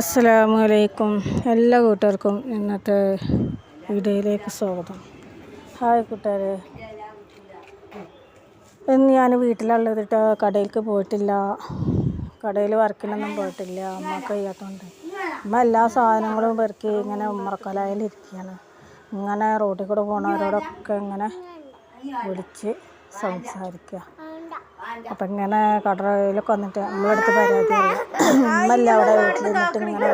അസ്സലാമു അലൈക്കും എല്ലാ കൂട്ടുകാർക്കും ഇന്നത്തെ വീഡിയോയിലേക്ക് സ്വാഗതം. ഹായ് കൂട്ടുകാരെ. ഇന്ന് ഞാൻ വീട്ടിലുള്ളതിട്ട് കടയിലേക്ക് പോയിട്ടില്ല. കടയിൽ വർക്കിനൊന്നും പോയിട്ടില്ല. അമ്മ കഴിയാത്തതുകൊണ്ട് അമ്മ എല്ലാ സാധനങ്ങളും പെറുക്കി ഇങ്ങനെ ഉമ്മറക്കലായിലിരിക്കുകയാണ് ഇങ്ങനെ റോഡിൽ കൂടെ പോണവരോടൊക്കെ ഇങ്ങനെ വിളിച്ച് സംസാരിക്കുക അപ്പം ഇങ്ങനെ കടറയിലൊക്കെ വന്നിട്ട് നമ്മളടുത്ത് പരാതി ഉമ്മല്ല അവിടെ വീട്ടിൽ നിന്നിട്ട് ഇങ്ങനെ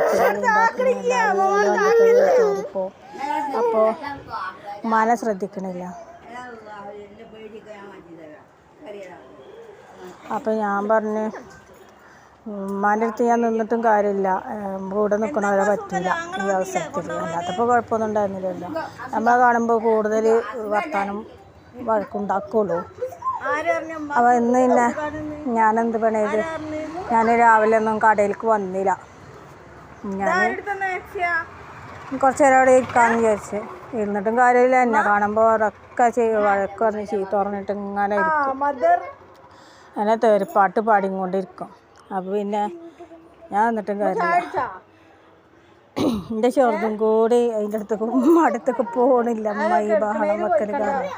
ഇപ്പോൾ അപ്പോൾ ഉമ്മാനെ ശ്രദ്ധിക്കണില്ല. അപ്പം ഞാൻ പറഞ്ഞ് ഉമ്മാന്റെ അടുത്ത് ഞാൻ നിന്നിട്ടും കാര്യമില്ല. കൂടെ നിൽക്കണവരെ പറ്റില്ല ഈ അവസരത്തിൽ അല്ലാത്തപ്പോൾ കുഴപ്പമൊന്നും ഉണ്ടായിരുന്നില്ലല്ലോ. നമ്മളെ കാണുമ്പോൾ കൂടുതൽ വർത്താനം വഴക്കുണ്ടാക്കുള്ളൂ അപ്പോൾ ഇന്ന് പിന്നെ ഞാനെന്ത് പണിയത് ഞാൻ രാവിലെ ഒന്നും കടയിലേക്ക് വന്നില്ല. ഞാൻ കുറച്ച് നേരം അവിടെ ഇരിക്കാമെന്ന് വിചാരിച്ച്. ഇരുന്നിട്ടും കാര്യമില്ല. എന്നെ കാണുമ്പോൾ ഉറക്കെ ചെയ്യും. വഴക്ക് പറഞ്ഞ് ചീത്ത പറഞ്ഞിട്ട് ഇങ്ങനെ ഇരിക്കും. അങ്ങനെ തേരിപ്പാട്ട് പാടിക്കൊണ്ടിരിക്കും. അപ്പോൾ പിന്നെ ഞാൻ എന്നിട്ടും കാര്യമില്ല. എന്റെ ചെറുതും കൂടി അതിന്റെ അടുത്തേക്ക് അടുത്തേക്ക് പോകണില്ല അമ്മ ഈ ബഹളം വെക്കൽ കാരണം.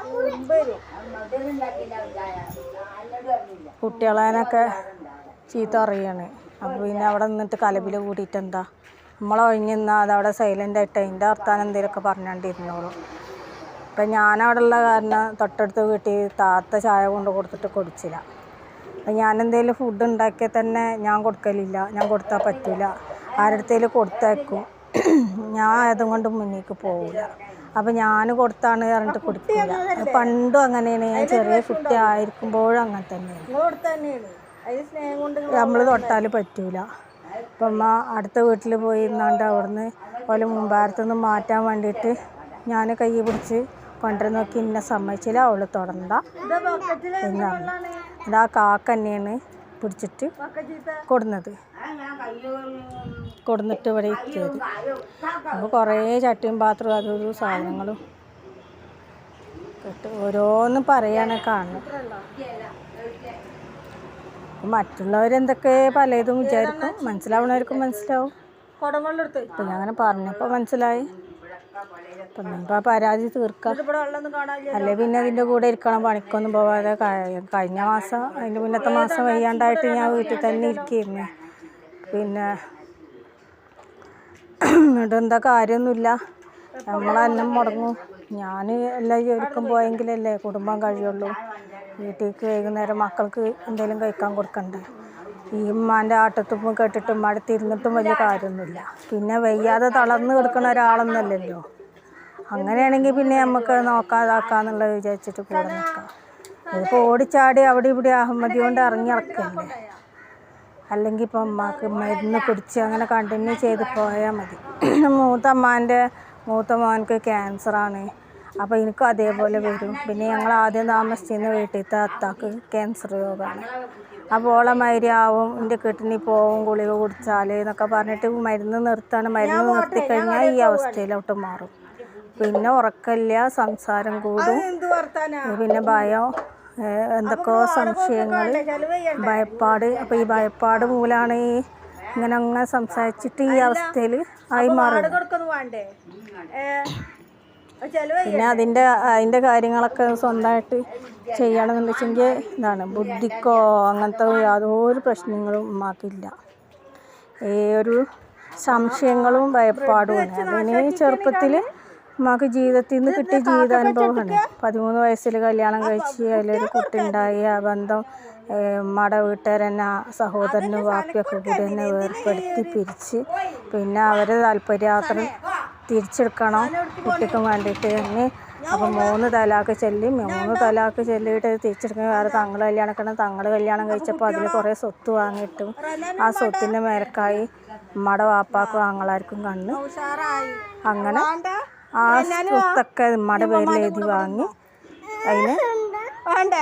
കുട്ടികളെനൊക്കെ ചീത്ത അറിയാണ് അപ്പോൾ പിന്നെ അവിടെ നിന്നിട്ട് കലപിൽ കൂടിയിട്ട് എന്താ? നമ്മളെ ഒഴിഞ്ഞ് നിന്നാൽ അതവിടെ സൈലന്റ് ആയിട്ട് അതിന്റെ വർത്താനം എന്തെങ്കിലുമൊക്കെ പറഞ്ഞുകൊണ്ടിരുന്നോളൂ ഇപ്പം ഞാനവിടെ ഉള്ള കാരണം തൊട്ടടുത്ത് വീട്ടിൽ താത്ത ചായ കൊണ്ട് കൊടുത്തിട്ട് കുടിച്ചില്ല. അപ്പം ഞാൻ എന്തെങ്കിലും ഫുഡ് ഉണ്ടാക്കിയാൽ തന്നെ ഞാൻ കൊടുക്കലില്ല. ഞാൻ കൊടുത്താൽ പറ്റില്ല ആരുടെത്തേലും കൊടുത്തേക്കും ഞാൻ അതും കൊണ്ട് മുന്നിലേക്ക് പോവില്ല അപ്പം ഞാൻ കൊടുത്താണ് പറഞ്ഞിട്ട് കൊടുക്കില്ല പണ്ടും അങ്ങനെയാണ്. ഞാൻ ചെറിയ കുട്ടി ആയിരിക്കുമ്പോഴും അങ്ങനെ തന്നെയാണ്. നമ്മൾ തൊട്ടാൽ പറ്റൂല. അപ്പം അടുത്ത വീട്ടിൽ പോയി ഇരുന്നാണ്ട് അവിടുന്ന് ഓല മുമ്പാരത്തു മാറ്റാൻ വേണ്ടിയിട്ട് ഞാൻ കൈ പിടിച്ച് കൊണ്ടുവന്ന് നോക്കി ഇന്ന സമ്മതിച്ചില്ല. അവൾ തൊടണ്ട എന്നാണ്. അത് കാക്ക തന്നെയാണ് പിടിച്ചിട്ട് കൊടുന്നത്. കൊടുന്നിട്ട് ഇവിടെ എത്തിയത് അപ്പോൾ കുറേ ചട്ടിയും പാത്രവും അതും ഇതും സാധനങ്ങളും കേട്ട് ഓരോന്ന് പറയാണ് കാണുന്നത്. മറ്റുള്ളവരെന്തൊക്കെ പലതും വിചാരിക്കും. മനസ്സിലാവണവർക്കും മനസ്സിലാവും. അപ്പം അങ്ങനെ പറഞ്ഞപ്പോൾ മനസ്സിലായി. അപ്പം പരാതി തീർക്കാം. അല്ലെ പിന്നെ അതിന്റെ കൂടെ ഇരിക്കണം പണിക്കൊന്നും പോവാതെ കഴിഞ്ഞ മാസം അതിന്റെ മുന്നത്തെ മാസം വയ്യാണ്ടായിട്ട് ഞാൻ വീട്ടിൽ തന്നെ ഇരിക്കുകയായിരുന്നു പിന്നെ എന്താ കാര്യമൊന്നുമില്ല. നമ്മൾ അന്നം മുടങ്ങും. ഞാൻ എല്ലാ ജോലിക്കും പോയെങ്കിലല്ലേ കുടുംബം കഴിയുള്ളൂ. വീട്ടിലേക്ക് വൈകുന്നേരം മക്കൾക്ക് എന്തെങ്കിലും കഴിക്കാൻ കൊടുക്കണ്ടേ? ഈ ഉമ്മാന്റെ ആട്ടത്തുമ്പും കേട്ടിട്ട് ഉമ്മ തിരുന്നിട്ടും വലിയ കാര്യമൊന്നുമില്ല. പിന്നെ വയ്യാതെ തളർന്ന് കിടക്കുന്ന ഒരാളൊന്നുമല്ലല്ലോ. അങ്ങനെയാണെങ്കിൽ പിന്നെ നമുക്ക് നോക്കാതാക്കാന്നുള്ളത് വിചാരിച്ചിട്ട് കൂടെ നിൽക്കാം. ഇതിപ്പോൾ ഓടിച്ചാടി അവിടെ ഇവിടെ അഹമ്മതി കൊണ്ട് ഇറങ്ങി ഇറക്കല്ലേ അല്ലെങ്കിൽ ഇപ്പം അമ്മയ്ക്ക് മരുന്ന് കുടിച്ച് അങ്ങനെ കണ്ടിന്യൂ ചെയ്ത് പോയാൽ മതി. മൂത്ത അമ്മാന്റെ മൂത്ത മോനക്ക് ക്യാൻസറാണ് അപ്പോൾ എനിക്കും അതേപോലെ വരും. പിന്നെ ഞങ്ങൾ ആദ്യം താമസിച്ചിരുന്ന വീട്ടിലത്തെ അത്താക്ക് ക്യാൻസർ രോഗമാണ് അപ്പോൾ ഓളെ മാതിരി ആവും എന്റെ കിഡ്നി പോവും ഗുളിക കുടിച്ചാൽ എന്നൊക്കെ പറഞ്ഞിട്ട് മരുന്ന് നിർത്താണ്. മരുന്ന് നിർത്തിക്കഴിഞ്ഞാൽ ഈ അവസ്ഥയിലോട്ട് മാറും. പിന്നെ ഉറക്കമില്ല സംസാരം കൂടും. പിന്നെ ഭയം എന്തൊക്കെയോ സംശയങ്ങൾ ഭയപ്പാട്. അപ്പോൾ ഈ ഭയപ്പാട് മൂലമാണ് ഈ ഇങ്ങനെ അങ്ങനെ സംസാരിച്ചിട്ട് ഈ അവസ്ഥയിൽ ആയി മാറും. പിന്നെ അതിന്റെ അതിന്റെ കാര്യങ്ങളൊക്കെ സ്വന്തമായിട്ട് ചെയ്യണമെന്ന് വെച്ചെങ്കിൽ എന്താണ് ബുദ്ധിക്കോ അങ്ങനത്തെ യാതൊരു പ്രശ്നങ്ങളും ഉമ്മാക്കില്ല. ഈ ഒരു സംശയങ്ങളും ഭയപ്പാടും അതിന് ചെറുപ്പത്തിൽ ഉമ്മാക്ക് ജീവിതത്തിൽ നിന്ന് കിട്ടിയ ജീവിതാനുഭവമാണ്. പതിമൂന്ന് വയസ്സിൽ കല്യാണം കഴിച്ച് അതിലൊരു കുട്ടി ഉണ്ടായി. ആ ബന്ധം ഉമ്മയുടെ വീട്ടുകാരെന്നെ സഹോദരനും വാപ്പിയൊക്കെ കൂടി തന്നെ വേർപ്പെടുത്തി പിരിച്ച് പിന്നെ അവരെ താല്പര്യാത്രം തിരിച്ചെടുക്കണം കുട്ടിക്ക് വേണ്ടിയിട്ട്. തന്നെ അപ്പം മൂന്ന് തലാക്ക് ചെല്ലി മൂന്ന് തലാക്ക് ചൊല്ലിയിട്ട് തിരിച്ചെടുക്കുന്ന വേറെ തങ്ങൾ കല്യാണം കഴിക്കണം തങ്ങൾ കല്യാണം കഴിച്ചപ്പോൾ അതിൽ കുറേ സ്വത്ത് വാങ്ങിയിട്ടും ആ സ്വത്തിന്റെ മേലക്കായി ഉമ്മയുടെ വാപ്പാക്കും ആങ്ങളാർക്കും കണ്ണ്. അങ്ങനെ ആ സ്വത്തൊക്കെ ഉമ്മയുടെ പേരിൽ എഴുതി വാങ്ങി. അതിന്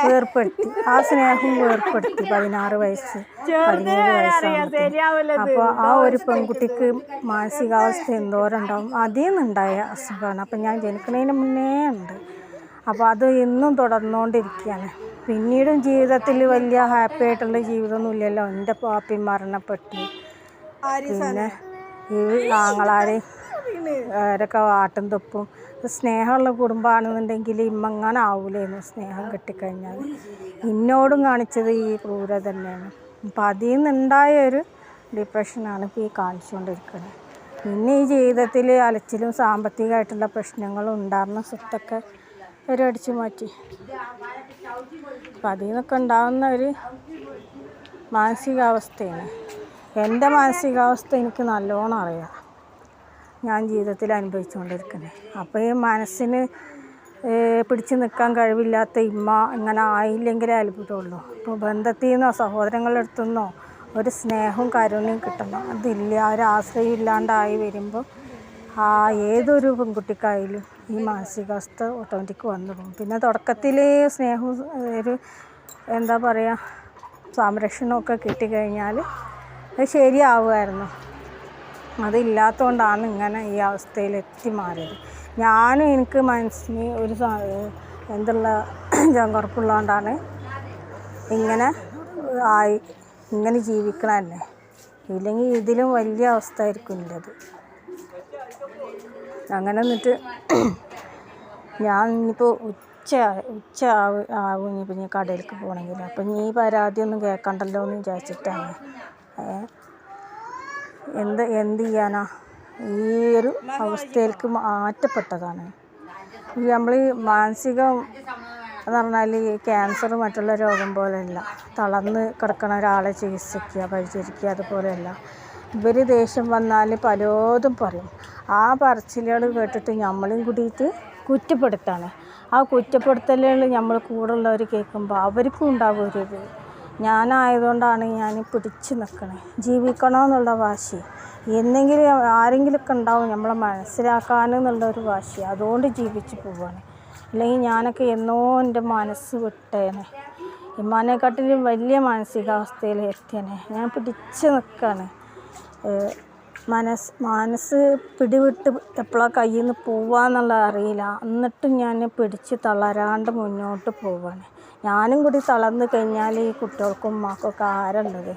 വേർപ്പെടുത്തി. ആ സ്നേഹം വേർപ്പെടുത്തി. പതിനാറ് വയസ്സ് പതിനേഴ് വയസ്സാകുമ്പോൾ അപ്പോൾ ആ ഒരു പെൺകുട്ടിക്ക് മാനസികാവസ്ഥ എന്തോരം ഉണ്ടാവും അതിൽ നിന്നുണ്ടായ അസുഖമാണ്. അപ്പം ഞാൻ ജനിക്കുന്നതിന് മുന്നേ ഉണ്ട്. അപ്പോൾ അത് ഇന്നും തുടർന്നുകൊണ്ടിരിക്കുകയാണ് പിന്നീടും ജീവിതത്തിൽ വലിയ ഹാപ്പി ആയിട്ടുള്ള ജീവിതമൊന്നും ഇല്ലല്ലോ. എന്റെ പാപ്പി മരണപ്പെട്ടു പിന്നെ ഈ ആങ്ങളാർ അവരൊക്കെ ആട്ടും തൊപ്പും സ്നേഹമുള്ള കുടുംബമാണെന്നുണ്ടെങ്കിൽ ഇമ്മങ്ങനെ ആവൂലായിരുന്നു സ്നേഹം കിട്ടിക്കഴിഞ്ഞാൽ എന്നോടും കാണിച്ചത് ഈ ക്രൂര തന്നെയാണ്. അപ്പം അതിൽ നിന്നുണ്ടായ ഒരു ഡിപ്രഷനാണ് ഇപ്പോൾ ഈ കാണിച്ചുകൊണ്ടിരിക്കുന്നത് പിന്നെ ഈ ജീവിതത്തിൽ അലച്ചിലും സാമ്പത്തികമായിട്ടുള്ള പ്രശ്നങ്ങളും ഉണ്ടായിരുന്ന സ്വത്തൊക്കെ ഒരു അടിച്ചു മാറ്റി. അപ്പം അതിൽ നിന്നൊക്കെ ഉണ്ടാകുന്ന ഒരു മാനസികാവസ്ഥയാണ്. എന്റെ മാനസികാവസ്ഥ എനിക്ക് നല്ലോണം അറിയാം. ഞാൻ ജീവിതത്തിൽ അനുഭവിച്ചുകൊണ്ടിരിക്കുന്നത്. അപ്പോൾ ഈ മനസ്സിന് പിടിച്ചു നിൽക്കാൻ കഴിവില്ലാത്ത ഇമ്മ ഇങ്ങനെ ആയില്ലെങ്കിലേ അത്ഭുതമുള്ളൂ. ഇപ്പോൾ ബന്ധത്തിൽ നിന്നോ സഹോദരങ്ങളുടെ അടുത്തു നിന്നോ ഒരു സ്നേഹവും കരുണയും കിട്ടണം. അതില്ല ഒരു ആശ്രയം ഇല്ലാണ്ടായി വരുമ്പോൾ ആ ഏതൊരു പെൺകുട്ടിക്കായാലും ഈ മാനസികാവസ്ഥ ഓട്ടോമാറ്റിക് വന്നു പോകും. പിന്നെ തുടക്കത്തിൽ സ്നേഹവും ഒരു എന്താ പറയുക സംരക്ഷണമൊക്കെ കിട്ടിക്കഴിഞ്ഞാൽ അത് ശരിയാവുമായിരുന്നു. അതില്ലാത്തതുകൊണ്ടാണ് ഇങ്ങനെ ഈ അവസ്ഥയിൽ എത്തി മാറിയത്. ഞാനും എനിക്ക് മനസ്സിന് ഒരു എന്തുള്ള ജങ്കുറപ്പുള്ളതുകൊണ്ടാണ് ഇങ്ങനെ ആയി ഇങ്ങനെ ജീവിക്കണം തന്നെ ഇല്ലെങ്കിൽ ഇതിലും വലിയ അവസ്ഥ ആയിരിക്കും ഇല്ലത് അങ്ങനെ എന്നിട്ട് ഞാൻ ഇനിയിപ്പോൾ ഉച്ച ഉച്ച ആവും ആവും ഇനിയിപ്പോൾ ഇനി കടയിലേക്ക് പോകണമെങ്കിൽ അപ്പം നീ പരാതിയൊന്നും കേൾക്കണ്ടല്ലോ എന്ന് വിചാരിച്ചിട്ടാണ് എന്ത് എന്ത് ചെയ്യാനാ? ഈ ഒരു അവസ്ഥയിലേക്ക് മാറ്റപ്പെട്ടതാണ്. ഈ നമ്മൾ മാനസികം എന്ന് പറഞ്ഞാൽ ഈ ക്യാൻസർ മറ്റുള്ള രോഗം പോലെയല്ല. തളർന്ന് കിടക്കണ ഒരാളെ ചികിത്സിക്കുക പരിചരിക്കുക അതുപോലെയല്ല. ഇവർ ദേഷ്യം വന്നാൽ പലതും പറയും. ആ പറച്ചിലുകൾ കേട്ടിട്ട് നമ്മളും കൂടിയിട്ട് കുറ്റപ്പെടുത്താണ്. ആ കുറ്റപ്പെടുത്തലുകൾ നമ്മൾ കൂടെ ഉള്ളവർ കേൾക്കുമ്പോൾ അവർക്കും ഉണ്ടാവും ഒരു ഞാനായതുകൊണ്ടാണ് ഞാൻ പിടിച്ചു നിൽക്കണേ ജീവിക്കണമെന്നുള്ള വാശി. എന്തെങ്കിലും ആരെങ്കിലുമൊക്കെ ഉണ്ടാവും നമ്മളെ മനസ്സിലാക്കാനെന്നുള്ള ഒരു വാശി. അതുകൊണ്ട് ജീവിച്ചു പോവാണ്. അല്ലെങ്കിൽ ഞാനൊക്കെ എന്നോ എന്റെ മനസ്സ് വിട്ടേനെ. ഇമ്മാനെക്കാട്ടിലും വലിയ മാനസികാവസ്ഥയിൽ എത്തിയനെ ഞാൻ പിടിച്ചു നിൽക്കുകയാണ് മനസ്സ് മനസ്സ് പിടിവിട്ട് എപ്പോഴാണ് കയ്യിൽ നിന്ന് പോവാന്നുള്ളത് അറിയില്ല. എന്നിട്ടും ഞാൻ പിടിച്ച് തളരാണ്ട് മുന്നോട്ട് പോവാണ്. ഞാനും കൂടി തളർന്നു കഴിഞ്ഞാൽ ഈ കുട്ടികൾക്കും ഉമ്മാക്കൊക്കെ ആരുള്ളത്?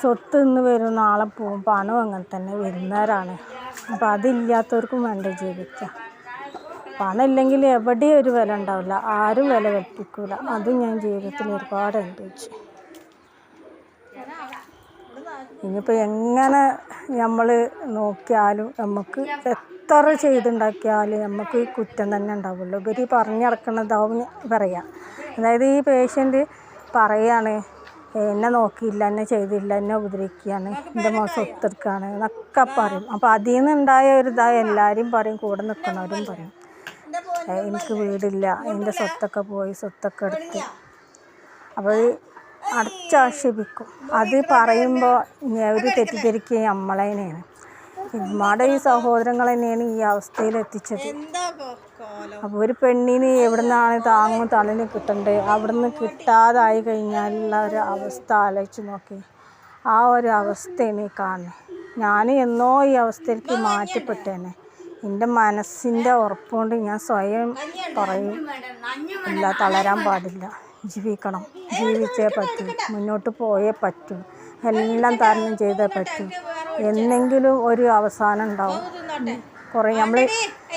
സ്വത്ത് ഇന്ന് വരും നാളെ പോവും പണം അങ്ങനെ തന്നെ വരുന്നവരാണ്. അപ്പോൾ അതില്ലാത്തവർക്കും വേണ്ട ജീവിക്കാം. പണം ഇല്ലെങ്കിൽ എവിടെയും ഒരു വില ഉണ്ടാവില്ല. ആരും വില കൽപ്പിക്കൂല അതും ഞാൻ ജീവിതത്തിൽ ഒരുപാട് അനുഭവിച്ചു. ഇനിയിപ്പോൾ എങ്ങനെ നമ്മൾ നോക്കിയാലും നമുക്ക് എത്ര ചെയ്തുണ്ടാക്കിയാലും നമുക്ക് കുറ്റം തന്നെ ഉണ്ടാവുള്ളൂ. ഇവർ പറഞ്ഞു നടക്കുന്നതാവും പറയാം. അതായത് ഈ പേഷ്യന്റ് പറയാണ് എന്നെ നോക്കിയില്ല എന്നെ ചെയ്തില്ല എന്നെ ഉപദ്രവിക്കുകയാണ് എന്റെ മോൻ സ്വത്തെടുക്കുകയാണ് എന്നൊക്കെ പറയും. അപ്പോൾ അതിൽ നിന്നുണ്ടായ ഒരു ഇതായ എല്ലാവരും പറയും കൂടെ നിൽക്കുന്നവരും പറയും. എനിക്ക് വീടില്ല എന്റെ സ്വത്തൊക്കെ പോയി സ്വത്തൊക്കെ എടുത്ത്. അപ്പോൾ അടച്ചാക്ഷേപിക്കും. അത് പറയുമ്പോൾ അവർ തെറ്റിദ്ധരിക്കുക നമ്മളതിനെയാണ് ഉമ്മയുടെ ഈ സഹോദരങ്ങൾ തന്നെയാണ് ഈ അവസ്ഥയിൽ എത്തിച്ചത്. അപ്പോൾ ഒരു പെണ്ണിന് എവിടെ നിന്നാണ് താങ്ങും തണലും കിട്ടേണ്ടത് അവിടെ നിന്ന് കിട്ടാതായി കഴിഞ്ഞാലുള്ള ഒരു അവസ്ഥ ആലോചിച്ച് നോക്കി. ആ ഒരു അവസ്ഥയാണ് ഈ കാണുന്നത് ഞാൻ എന്നോ ഈ അവസ്ഥയിലേക്ക് മാറ്റപ്പെട്ടേനെ. എന്റെ മനസ്സിന്റെ ഉറപ്പുകൊണ്ട് ഞാൻ സ്വയം പറയും. ഇല്ല തളരാൻ പാടില്ല. ജീവിക്കണം. ജീവിച്ചേ പറ്റൂ. മുന്നോട്ട് പോയേ പറ്റൂ. എല്ലാം തരണം ചെയ്തേ പറ്റൂ. എന്നെങ്കിലും ഒരു അവസാനം ഉണ്ടാവും. കുറേ നമ്മൾ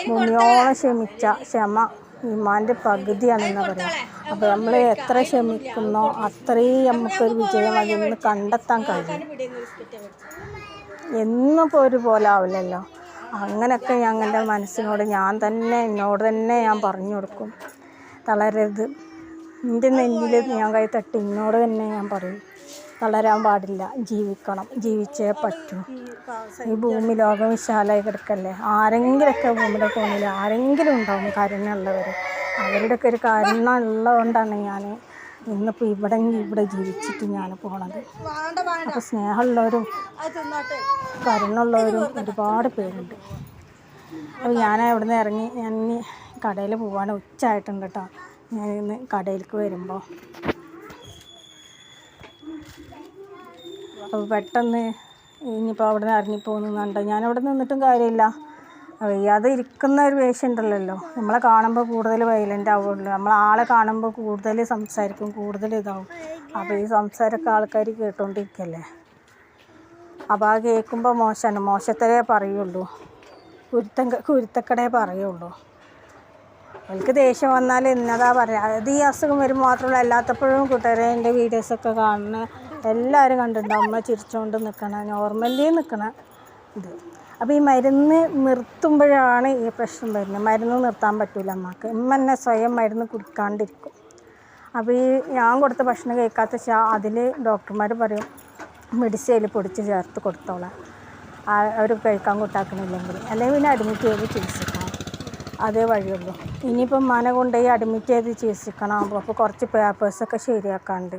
ഭൂമിയോളം ക്ഷമിച്ച ക്ഷമ ഇമാന്റെ പകുതിയാണെന്ന് പറയാം. അപ്പോൾ നമ്മൾ എത്ര ക്ഷമിക്കുന്നോ അത്രയും നമുക്കൊരു വിജയം അതിൽ നിന്ന് കണ്ടെത്താൻ കഴിയും. എന്നും ഇപ്പോൾ ഒരുപോലെ ആവില്ലല്ലോ. അങ്ങനെയൊക്കെ ഞങ്ങളുടെ മനസ്സിനോട് ഞാൻ തന്നെ എന്നോട് തന്നെ ഞാൻ പറഞ്ഞു കൊടുക്കും. തളരരുത്. എന്റെ നെല്ലിൽ ഞാൻ കൈ തട്ടി. എന്നോട് തന്നെ ഞാൻ പറയും തളരാൻ പാടില്ല ജീവിക്കണം ജീവിച്ചേ പറ്റൂ. ഈ ഭൂമി ലോകം വിശാലമായി കിടക്കല്ലേ? ആരെങ്കിലൊക്കെ ഭൂമിയുടെ കോണിൽ ആരെങ്കിലും ഉണ്ടാവും കരുണയുള്ളവർ അവരുടെയൊക്കെ ഒരു കരുണ ഉള്ളതുകൊണ്ടാണ് ഞാൻ ഇന്നിപ്പോൾ ഇവിടെ ഇവിടെ ജീവിച്ചിട്ട് ഞാൻ പോണത്. അപ്പോൾ സ്നേഹമുള്ളവരും കരുണുള്ളവരും ഒരുപാട് പേരുണ്ട്. അപ്പോൾ ഞാൻ അവിടെ നിന്ന് ഇറങ്ങി ഞാൻ കടയിൽ പോവാണ്. ഉച്ചയായിട്ടുണ്ട് കേട്ടോ ഞാൻ കടയിലേക്ക് വരുമ്പോൾ അപ്പോൾ പെട്ടെന്ന് ഇനിയിപ്പോൾ അവിടെ നിന്ന് ഞാൻ അവിടെ നിന്നിട്ടും കാര്യമില്ല. വയ്യാതെ ഇരിക്കുന്ന ഒരു പേഷ്യന്റ് അല്ലല്ലോ നമ്മളെ കാണുമ്പോൾ കൂടുതൽ വയലന്റ് ആവുള്ളൂ. നമ്മൾ ആളെ കാണുമ്പോൾ കൂടുതൽ സംസാരിക്കും കൂടുതൽ ഇതാവും. അപ്പോൾ ഈ സംസാരമൊക്കെ ആൾക്കാർ കേട്ടുകൊണ്ടിരിക്കല്ലേ അപ്പോൾ ആ കേൾക്കുമ്പോൾ മോശമാണ്. മോശത്തരേ പറയുള്ളൂ. കുരുത്തം കുരുത്തക്കടേ പറയുള്ളൂ. അവൾക്ക് ദേഷ്യം വന്നാൽ ഇന്നതാ പറയാ. അത് ഈ അസുഖം വരുമ്പോൾ മാത്രമല്ല അല്ലാത്തപ്പോഴും കൂട്ടുകാരെ എന്റെ വീഡിയോസൊക്കെ കാണുന്ന എല്ലാവരും കണ്ടിട്ടുണ്ടാവും അമ്മ ചിരിച്ചുകൊണ്ട് നിൽക്കണ നോർമലി നിൽക്കണ ഇത്. അപ്പോൾ ഈ മരുന്ന് നിർത്തുമ്പോഴാണ് ഈ പ്രശ്നം വരുന്നത്. മരുന്ന് നിർത്താൻ പറ്റില്ല അമ്മയ്ക്ക്. അമ്മ തന്നെ സ്വയം മരുന്ന് കുടിക്കാണ്ടിരിക്കും. അപ്പോൾ ഈ ഞാൻ കൊടുത്ത ഭക്ഷണം കഴിക്കാത്ത വെച്ചാൽ അതിൽ ഡോക്ടർമാർ പറയും മെഡിസിനിൽ പൊടിച്ച് ചേർത്ത് കൊടുത്തോളാം. അവർ കഴിക്കാൻ കൂട്ടാക്കണില്ലെങ്കിൽ. അല്ലെങ്കിൽ പിന്നെ അഡ്മിറ്റ് ചെയ്ത് ചികിത്സിക്കണം. അതേ വഴിയുള്ളൂ. ഇനിയിപ്പം മന കൊണ്ടുപോയി അഡ്മിറ്റ് ചെയ്ത് ചികിത്സിക്കണം. അപ്പോൾ കുറച്ച് പേപ്പേഴ്സൊക്കെ ശരിയാക്കാണ്ട്